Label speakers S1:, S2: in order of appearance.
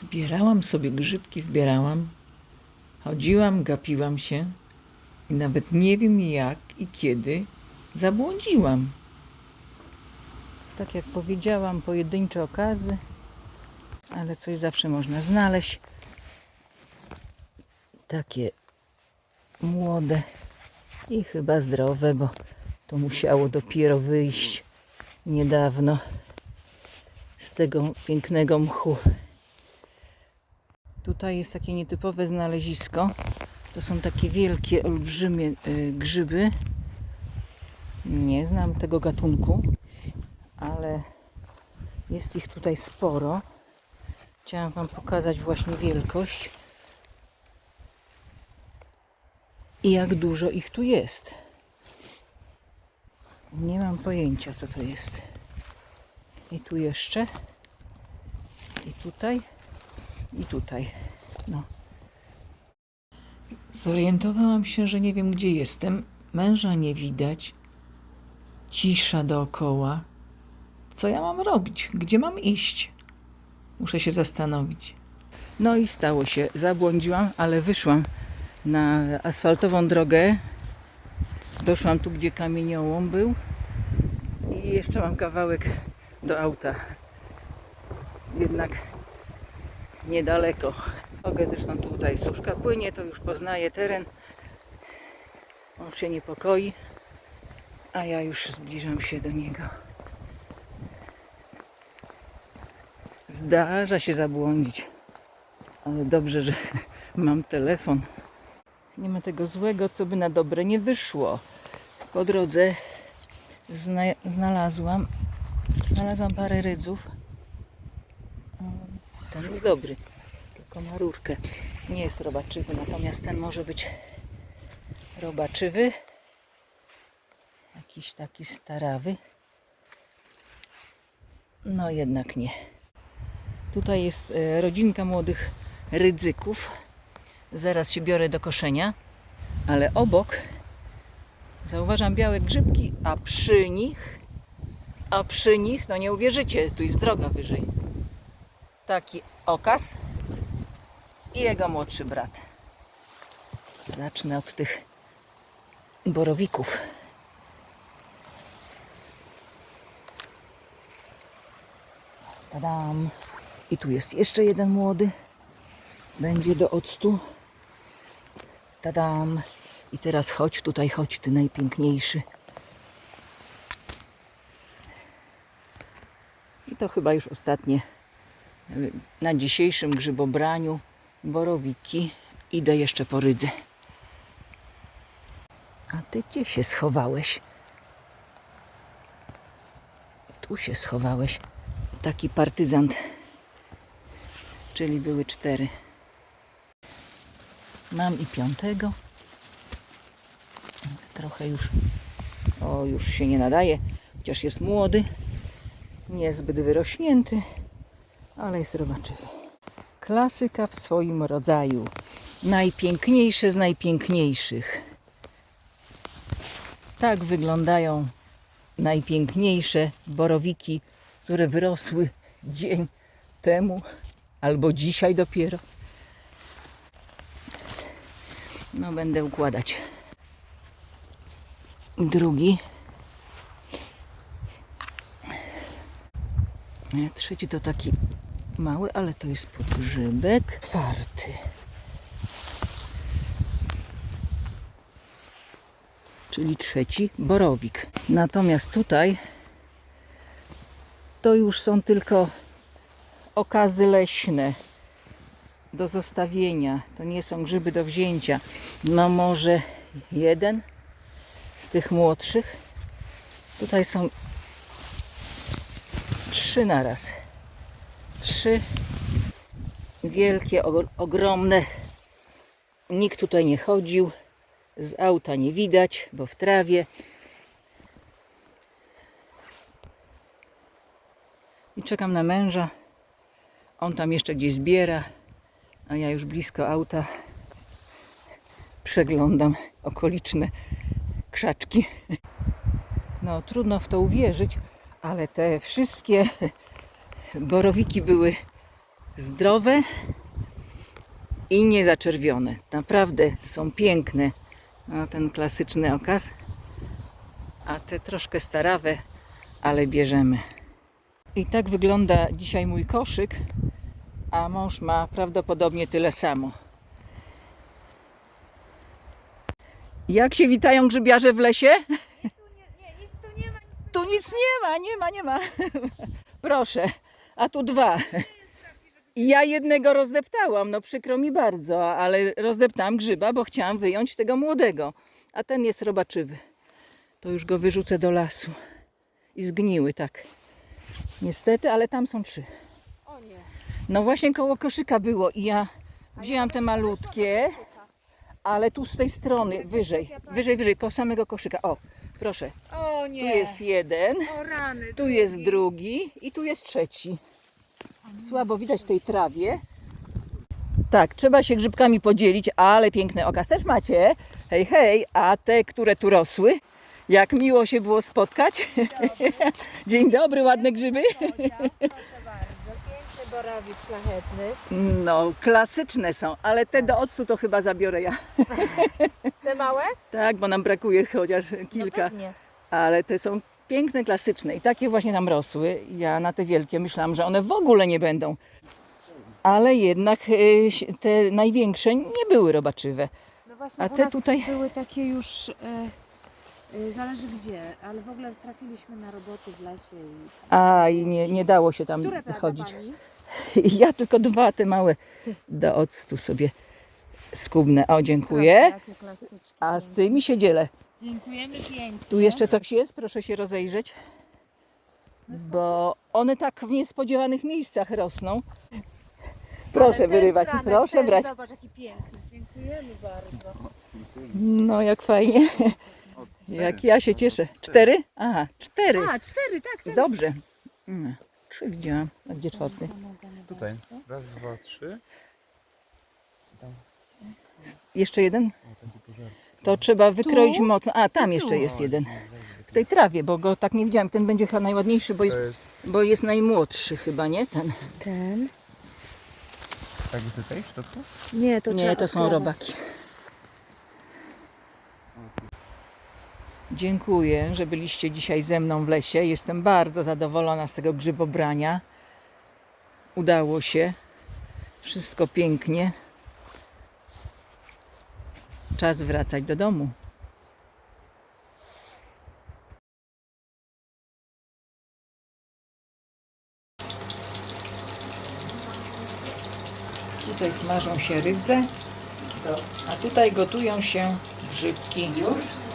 S1: Zbierałam sobie grzybki, zbierałam. Chodziłam, gapiłam się i nawet nie wiem jak i kiedy zabłądziłam. Tak jak powiedziałam, pojedyncze okazy, ale coś zawsze można znaleźć. Takie młode i chyba zdrowe, bo to musiało dopiero wyjść niedawno z tego pięknego mchu. Tutaj jest takie nietypowe znalezisko. To są takie wielkie, olbrzymie y, grzyby. Nie znam tego gatunku, ale jest ich tutaj sporo. Chciałam Wam pokazać właśnie wielkość i jak dużo ich tu jest. Nie mam pojęcia, co to jest. I tu jeszcze. I tutaj. I tutaj. No. Zorientowałam się, że nie wiem, gdzie jestem. Męża nie widać. Cisza dookoła. Co ja mam robić? Gdzie mam iść? Muszę się zastanowić. No i stało się. Zabłądziłam, ale wyszłam na asfaltową drogę. Doszłam tu, gdzie kamieniołom był. I jeszcze mam kawałek do auta. Jednak niedaleko. Mogę zresztą tutaj suszka płynie, to już poznaję teren. On się niepokoi, a ja już zbliżam się do niego. Zdarza się zabłądzić, ale dobrze, że mam telefon. Nie ma tego złego, co by na dobre nie wyszło. Po drodze zna znalazłam znalazłam parę rydzów. Ten jest dobry, tylko ma rurkę. Nie jest robaczywy, natomiast ten może być robaczywy. Jakiś taki starawy. No jednak nie. Tutaj jest e, rodzinka młodych rydzyków. Zaraz się biorę do koszenia, ale obok zauważam białe grzybki, a przy nich, a przy nich, no nie uwierzycie, tu jest droga wyżej. Taki okaz i jego młodszy brat. Zacznę od tych borowików. Tadam. I tu jest jeszcze jeden młody. Będzie do octu. Tadam. I teraz chodź tutaj, chodź ty najpiękniejszy. I to chyba już ostatnie na dzisiejszym grzybobraniu. Borowiki. Idę jeszcze po rydze. A ty gdzie się schowałeś? Tu się schowałeś. Taki partyzant. Czyli były cztery. Mam i piątego. Trochę już, o już się nie nadaje, chociaż jest młody, niezbyt wyrośnięty, ale jest robaczywy. Klasyka w swoim rodzaju. Najpiękniejsze z najpiękniejszych. Tak wyglądają najpiękniejsze borowiki, które wyrosły dzień temu albo dzisiaj dopiero. No będę układać. Drugi. Trzeci to taki mały, ale to jest podgrzybek. Czwarty. Czyli trzeci borowik. Natomiast tutaj to już są tylko okazy leśne do zostawienia. To nie są grzyby do wzięcia. No może jeden z tych młodszych. Tutaj są trzy naraz. Trzy wielkie, ogr- ogromne. Nikt tutaj nie chodził. Z auta nie widać, bo w trawie. I czekam na męża. On tam jeszcze gdzieś zbiera, a ja już blisko auta przeglądam okoliczne krzaczki. No, trudno w to uwierzyć, ale te wszystkie borowiki były Zdrowe i niezaczerwione. Naprawdę są piękne. No, ten klasyczny okaz. A te troszkę starawe, ale bierzemy. I tak wygląda dzisiaj mój koszyk, a mąż ma prawdopodobnie tyle samo. Jak się witają grzybiarze w lesie? Tu nic nie ma, nie ma, nie ma. Proszę, a tu dwa. Ja jednego rozdeptałam, no przykro mi bardzo, ale rozdeptałam grzyba, bo chciałam wyjąć tego młodego. A ten jest robaczywy. To już go wyrzucę do lasu. I zgniły, tak. Niestety, ale tam są trzy. No właśnie koło koszyka było i ja wzięłam te malutkie, ale tu z tej strony, wyżej, wyżej, wyżej, koło samego koszyka. O, proszę,
S2: O
S1: tu
S2: nie.
S1: jest jeden,
S2: O rany.
S1: tu jest drugi i tu jest trzeci. Słabo widać w tej trawie. Tak, trzeba się grzybkami podzielić, ale piękny okaz też macie. Hej, hej, a te, które tu rosły, jak miło się było spotkać. Dzień dobry, ładne grzyby.
S2: Borowik szlachetny.
S1: No, klasyczne są, ale te do octu to chyba zabiorę ja.
S2: Te małe?
S1: Tak, bo nam brakuje chociaż kilka.
S2: No.
S1: Ale te są piękne, klasyczne i takie właśnie tam rosły. Ja na te wielkie myślałam, że one w ogóle nie będą. Ale jednak y, te największe nie były robaczywe.
S2: No właśnie,
S1: A te tutaj-
S2: były takie już... E, e, zależy gdzie, ale w ogóle trafiliśmy na roboty w lesie i...
S1: A i nie, nie dało się tam chodzić.
S2: Pani?
S1: Ja tylko dwa te małe do octu sobie skubnę. O, dziękuję. A z tymi się dzielę.
S2: Dziękujemy pięknie.
S1: Tu jeszcze coś jest, proszę się rozejrzeć. Bo one tak w niespodziewanych miejscach rosną. Proszę wyrywać, proszę brać.
S2: Zobacz jaki piękny. Dziękujemy bardzo.
S1: No jak fajnie. Jak ja się cieszę. Cztery? Aha, cztery.
S2: A, cztery, tak, tak.
S1: Dobrze. Mm, Trzy widziałam. A gdzie czwarty?
S3: Tutaj. Raz, dwa, trzy.
S1: Jeszcze jeden? To trzeba wykroić
S2: Tu?
S1: mocno. A, tam jeszcze jest jeden. W tej trawie, bo go tak nie widziałam. Ten będzie chyba najładniejszy, bo jest,
S3: jest
S1: bo jest najmłodszy chyba, nie? Ten.
S2: Ten?
S3: tak wysypej w środku?
S2: Nie, to
S1: Nie, to są robaki. Dziękuję, że byliście dzisiaj ze mną w lesie. Jestem bardzo zadowolona z tego grzybobrania. Udało się. Wszystko pięknie. Czas wracać do domu. Tutaj smażą się rydze, a tutaj gotują się grzybki. Już?